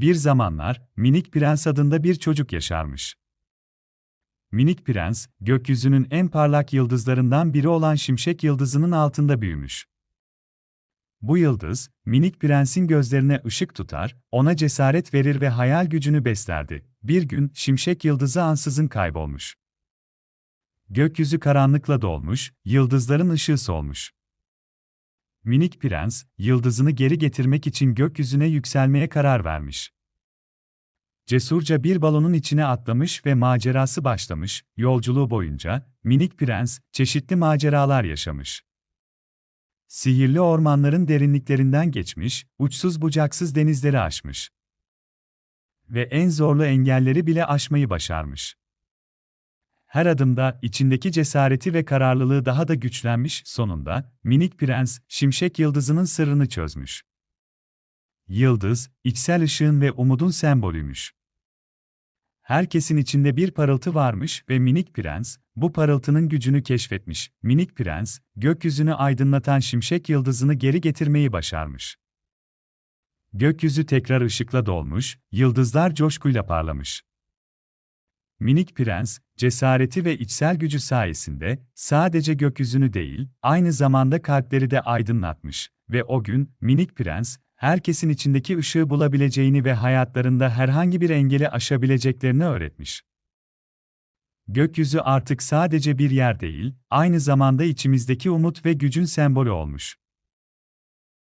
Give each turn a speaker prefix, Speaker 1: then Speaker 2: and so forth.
Speaker 1: Bir zamanlar, Minik Prens adında bir çocuk yaşarmış. Minik Prens, gökyüzünün en parlak yıldızlarından biri olan Şimşek Yıldızı'nın altında büyümüş. Bu yıldız, Minik Prens'in gözlerine ışık tutar, ona cesaret verir ve hayal gücünü beslerdi. Bir gün, Şimşek Yıldızı ansızın kaybolmuş. Gökyüzü karanlıkla dolmuş, yıldızların ışığı solmuş. Minik Prens, yıldızını geri getirmek için gökyüzüne yükselmeye karar vermiş. Cesurca bir balonun içine atlamış ve macerası başlamış. Yolculuğu boyunca Minik Prens çeşitli maceralar yaşamış. Sihirli ormanların derinliklerinden geçmiş, uçsuz bucaksız denizleri aşmış. Ve en zorlu engelleri bile aşmayı başarmış. Her adımda içindeki cesareti ve kararlılığı daha da güçlenmiş, sonunda Minik Prens Şimşek Yıldızı'nın sırrını çözmüş. Yıldız, içsel ışığın ve umudun sembolüymüş. Herkesin içinde bir parıltı varmış ve Minik Prens, bu parıltının gücünü keşfetmiş. Minik Prens, gökyüzünü aydınlatan şimşek yıldızını geri getirmeyi başarmış. Gökyüzü tekrar ışıkla dolmuş, yıldızlar coşkuyla parlamış. Minik Prens, cesareti ve içsel gücü sayesinde sadece gökyüzünü değil, aynı zamanda kalpleri de aydınlatmış ve o gün Minik Prens, herkesin içindeki ışığı bulabileceğini ve hayatlarında herhangi bir engeli aşabileceklerini öğretmiş. Gökyüzü artık sadece bir yer değil, aynı zamanda içimizdeki umut ve gücün sembolü olmuş.